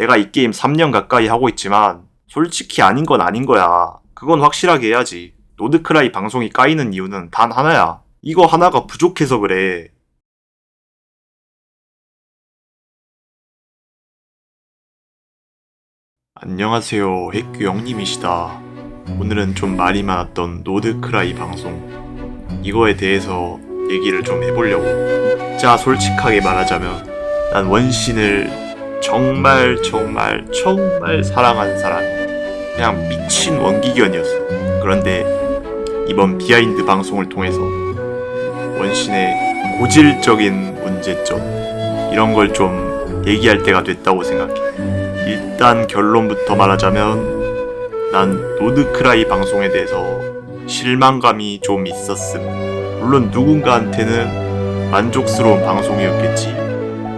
내가 이 게임 3년 가까이 하고 있지만 솔직히 아닌 건 아닌 거야. 그건 확실하게 해야지. 노드크라이 방송이 까이는 이유는 단 하나야. 이거 하나가 부족해서 그래. 안녕하세요. 핵규 영님이시다. 오늘은 좀 말이 많았던 노드크라이 방송. 이거에 대해서 얘기를 좀 해보려고. 자, 솔직하게 말하자면, 난 원신을 정말, 정말, 정말 사랑하는 사람. 그냥 미친 원기견이었어. 그런데, 이번 비하인드 방송을 통해서, 원신의 고질적인 문제점, 이런 걸 좀 얘기할 때가 됐다고 생각해. 일단 결론부터 말하자면, 난 노드크라이 방송에 대해서 실망감이 좀 있었음. 물론 누군가한테는 만족스러운 방송이었겠지.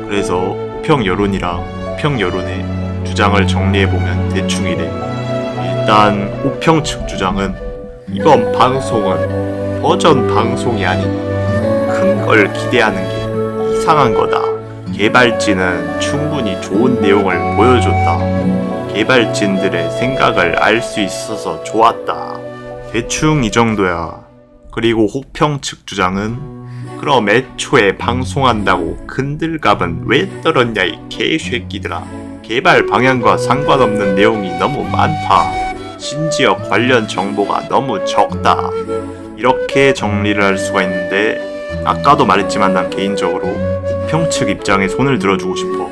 그래서 호평 여론이랑 호평 여론의 주장을 정리해보면 대충 이래. 일단 호평 측 주장은 이번 방송은 버전 방송이 아니니 큰걸 기대하는 게 이상한 거다. 개발진은 충분히 좋은 내용을 보여줬다. 개발진들의 생각을 알 수 있어서 좋았다. 대충 이 정도야. 그리고 호평 측 주장은 그럼 애초에 방송한다고 근들갑은 왜 떨었냐 이 개새끼들아. 개발 방향과 상관없는 내용이 너무 많다. 심지어 관련 정보가 너무 적다. 이렇게 정리를 할 수가 있는데 아까도 말했지만 난 개인적으로 호평 측 입장에 손을 들어주고 싶어.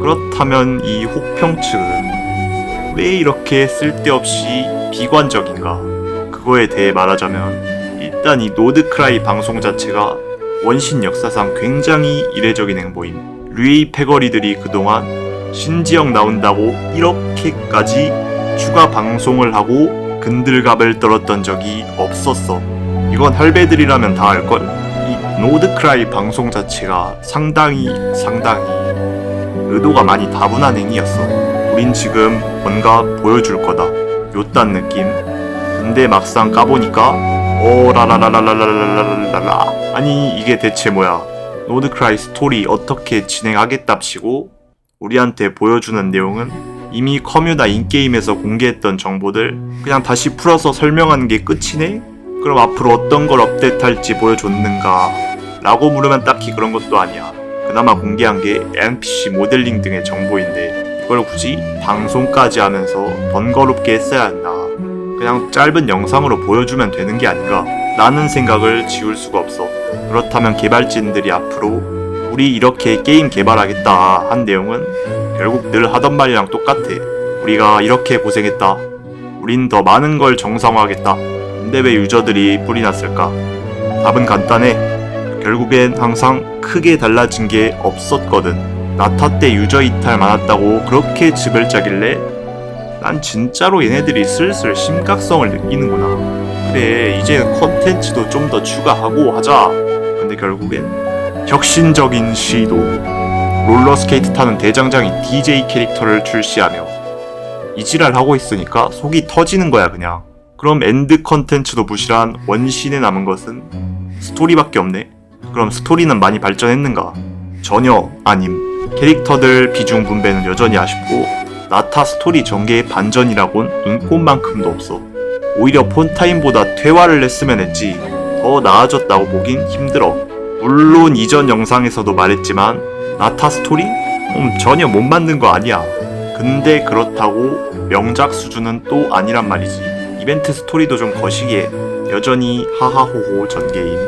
그렇다면 이 호평 측은 왜 이렇게 쓸데없이 비관적인가? 그거에 대해 말하자면 일단 이 노드크라이 방송 자체가 원신 역사상 굉장히 이례적인 행보임. 류이 패거리들이 그동안 신지영 나온다고 이렇게까지 추가 방송을 하고 근들갑을 떨었던 적이 없었어. 이건 할배들이라면 다 알걸? 이 노드크라이 방송 자체가 상당히 상당히 의도가 많이 다분한 행위였어. 우린 지금 뭔가 보여줄 거다. 요딴 느낌. 근데 막상 까보니까 오라라라라라라라라라 아니 이게 대체 뭐야? 노드크라이 스토리 어떻게 진행하겠답시고 우리한테 보여주는 내용은 이미 커뮤나 인게임에서 공개했던 정보들 그냥 다시 풀어서 설명하는 게 끝이네? 그럼 앞으로 어떤 걸 업데이트할지 보여줬는가? 라고 물으면 딱히 그런 것도 아니야. 그나마 공개한 게 NPC 모델링 등의 정보인데 이걸 굳이 방송까지 하면서 번거롭게 했어야 했나. 그냥 짧은 영상으로 보여주면 되는 게 아닌가. 라는 생각을 지울 수가 없어. 그렇다면 개발진들이 앞으로 우리 이렇게 게임 개발하겠다 한 내용은 결국 늘 하던 말이랑 똑같아. 우리가 이렇게 고생했다. 우린 더 많은 걸 정상화하겠다. 근데 왜 유저들이 뿔이 났을까? 답은 간단해. 결국엔 항상 크게 달라진 게 없었거든. 나타 때 유저 이탈 많았다고 그렇게 즙을 짜길래 난 진짜로 얘네들이 슬슬 심각성을 느끼는구나. 그래, 이제는 컨텐츠도 좀 더 추가하고 하자. 근데 결국엔 혁신적인 시도. 롤러스케이트 타는 대장장이 DJ 캐릭터를 출시하며 이지랄 하고 있으니까 속이 터지는 거야 그냥. 그럼 엔드 컨텐츠도 무시한 원신에 남은 것은 스토리밖에 없네. 그럼 스토리는 많이 발전했는가? 전혀 아님. 캐릭터들 비중 분배는 여전히 아쉽고 나타 스토리 전개의 반전이라곤 눈꼽만큼도 없어. 오히려 폰타임보다 퇴화를 했으면 했지 더 나아졌다고 보긴 힘들어. 물론 이전 영상에서도 말했지만 나타 스토리? 음, 전혀 못 만든 거 아니야. 근데 그렇다고 명작 수준은 또 아니란 말이지. 이벤트 스토리도 좀 거시기해. 여전히 하하호호 전개임.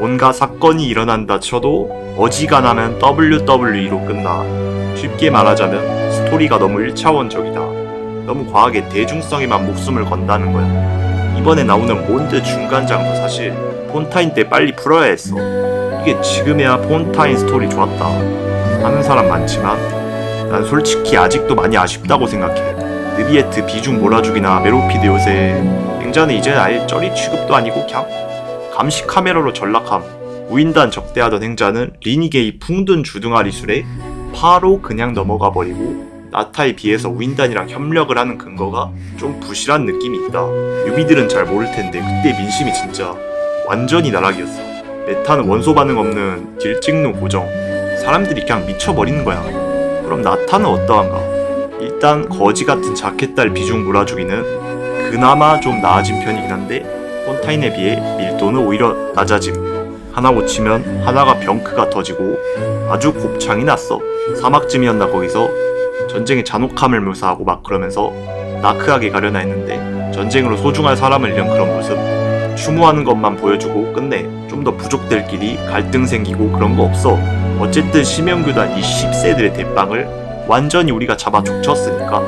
뭔가 사건이 일어난다 쳐도 어지간하면 WWE로 끝나. 쉽게 말하자면 스토리가 너무 1차원적이다. 너무 과하게 대중성에만 목숨을 건다는 거야. 이번에 나오는 몬드 중간장도 사실 폰타인 때 빨리 풀어야 했어. 이게 지금에야 폰타인 스토리 좋았다. 하는 사람 많지만 난 솔직히 아직도 많이 아쉽다고 생각해. 느비에트 비중 몰아주기나 메로피드 요새 굉장히 이제는 아예 쩌리 취급도 아니고 그냥 감시 카메라로 전락함. 우인단 적대하던 행자는 리니게이 풍든 주둥아리술에 바로 그냥 넘어가 버리고 나타에 비해서 우인단이랑 협력을 하는 근거가 좀 부실한 느낌이 있다. 유비들은 잘 모를 텐데 그때 민심이 진짜 완전히 나락이었어. 메타는 원소 반응 없는 딜 찍는 고정. 사람들이 그냥 미쳐버리는 거야. 그럼 나타는 어떠한가? 일단 거지 같은 자켓달 비중 몰아주기는 그나마 좀 나아진 편이긴 한데 폰타인에 비해 밀도는 오히려 낮아짐. 하나 고치면 하나가 병크가 터지고 아주 곱창이 났어. 사막쯤이었나 거기서 전쟁의 잔혹함을 묘사하고 막 그러면서 나크하게 가려나 했는데 전쟁으로 소중한 사람을 잃은 그런 모습. 추모하는 것만 보여주고 끝내 좀 더 부족들끼리 갈등 생기고 그런 거 없어. 어쨌든 심연교단 이 10세들의 대빵을 완전히 우리가 잡아 족쳤으니까.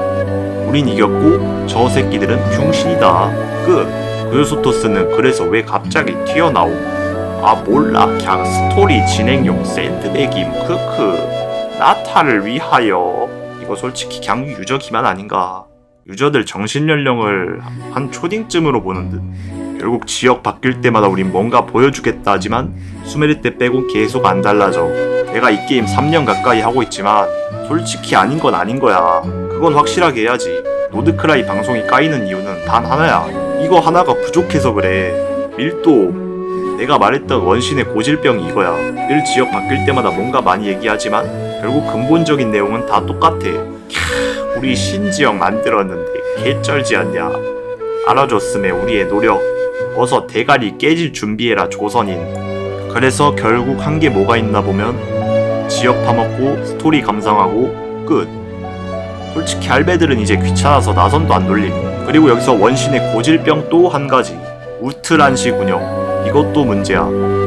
우린 이겼고 저 새끼들은 병신이다. 끝. 그요소토스는 그래서 왜 갑자기 튀어나옴? 아 몰라. 그냥 스토리 진행용 샌드백임. 크크. 나타를 위하여 이거 솔직히 그냥 유저 기만 아닌가. 유저들 정신 연령을 한 초딩쯤으로 보는 듯. 결국 지역 바뀔 때마다 우린 뭔가 보여주겠다 하지만 수메리 때 빼곤 계속 안 달라져. 내가 이 게임 3년 가까이 하고 있지만 솔직히 아닌 건 아닌 거야. 그건 확실하게 해야지. 노드크라이 방송이 까이는 이유는 단 하나야. 이거 하나가 부족해서 그래. 밀도. 내가 말했던 원신의 고질병이 이거야. 늘 지역 바뀔 때마다 뭔가 많이 얘기하지만 결국 근본적인 내용은 다 똑같아. 캬, 우리 신지역 만들었는데 개쩔지 않냐? 알아줬음에 우리의 노력 어서 대가리 깨질 준비해라 조선인. 그래서 결국 한 게 뭐가 있나 보면 지역 파먹고 스토리 감상하고 끝. 솔직히 할배들은 이제 귀찮아서 나선도 안 돌림. 그리고 여기서 원신의 고질병 또 한 가지. 운영 이것도 문제야.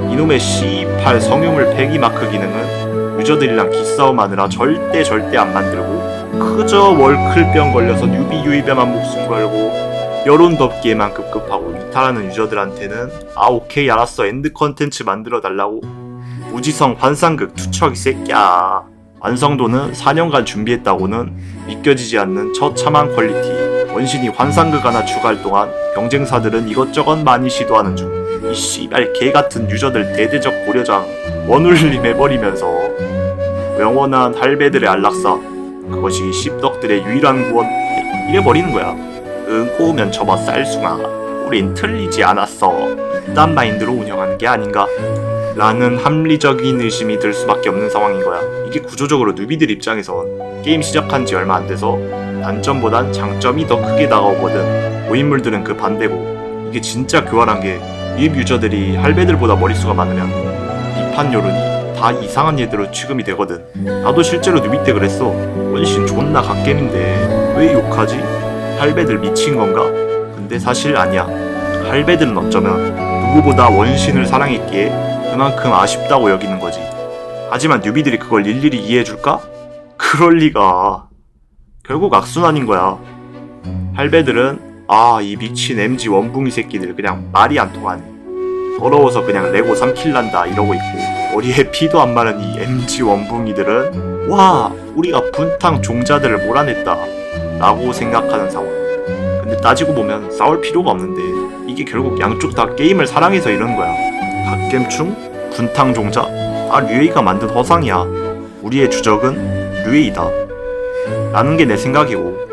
이놈의 C8 성유물 폐기 마크 기능은 유저들이랑 기싸움하느라 절대 절대 안 만들고 그저 월클병 걸려서 뉴비 유입에만 목숨 걸고 여론 덮기에만 급급하고 이탈하는 유저들한테는 아 오케이 알았어. 엔드 컨텐츠 만들어 달라고. 무지성 환상극 투척 이 새끼야. 완성도는 4년간 준비했다고는 믿겨지지 않는 처참한 퀄리티. 원신이 환상극 하나 추가할 동안 경쟁사들은 이것저것 많이 시도하는 중 이 씨발 개같은 유저들 대대적 고려장 원울림 해버리면서 영원한 할배들의 안락사 그것이 씹덕들의 유일한 구원 이래버리는 거야. 응 꼬우면 접어 쌀숭아. 우린 틀리지 않았어. 이딴 마인드로 운영하는 게 아닌가? 라는 합리적인 의심이 들 수밖에 없는 상황인 거야. 이게 구조적으로 누비들 입장에선 게임 시작한 지 얼마 안 돼서 단점보단 장점이 더 크게 다가오거든. 고인물들은 그 반대고. 이게 진짜 교활한 게 유입 유저들이 할배들보다 머릿수가 많으면 비판 여론이 다 이상한 예대로 취급이 되거든 나도 실제로 누비 때 그랬어 원신 존나 갓겜인데 왜 욕하지? 할배들 미친 건가? 근데 사실 아니야. 할배들은 어쩌면 누구보다 원신을 사랑했기에 그만큼 아쉽다고 여기는 거지. 하지만 뉴비들이 그걸 일일이 이해해줄까? 그럴 리가. 결국 악순환인 거야. 할배들은 아 이 미친 MG 원붕이 새끼들 그냥 말이 안 통하네. 더러워서 그냥 레고 3킬 난다 이러고 있고 머리에 피도 안 마른 이 MG 원붕이들은 와 우리가 분탕 종자들을 몰아냈다 라고 생각하는 상황. 근데 따지고 보면 싸울 필요가 없는데 이게 결국 양쪽 다 게임을 사랑해서 이러는 거야. 갓겜충? 군탕종자? 아 류에이가 만든 허상이야. 우리의 주적은 류에이다. 라는 게 내 생각이고 뭐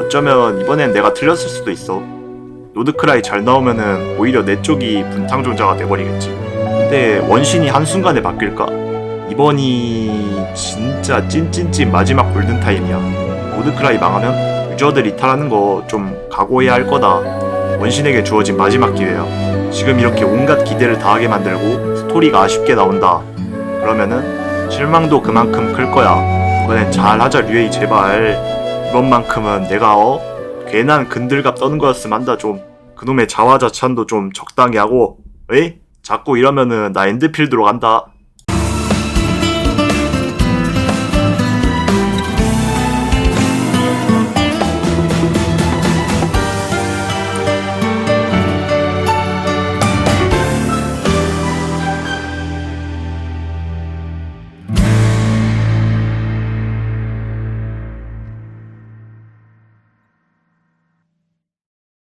어쩌면 이번엔 내가 틀렸을 수도 있어. 노드크라이 잘 나오면은 오히려 내 쪽이 분탕종자가 돼버리겠지. 근데 원신이 한순간에 바뀔까? 이번이 진짜 찐찐찐 마지막 골든타임이야. 모드크라이 망하면 유저들 이탈하는 거 좀 각오해야 할 거다. 원신에게 주어진 마지막 기회야. 지금 이렇게 온갖 기대를 다하게 만들고 스토리가 아쉽게 나온다. 그러면은 실망도 그만큼 클 거야. 이번엔 잘하자 류에이 제발. 이번만큼은 내가 어 괜한 근들갑 떠는 거였으면 한다 좀. 그놈의 자화자찬도 좀 적당히 하고. 에? 자꾸 이러면은 나 엔드필드로 간다.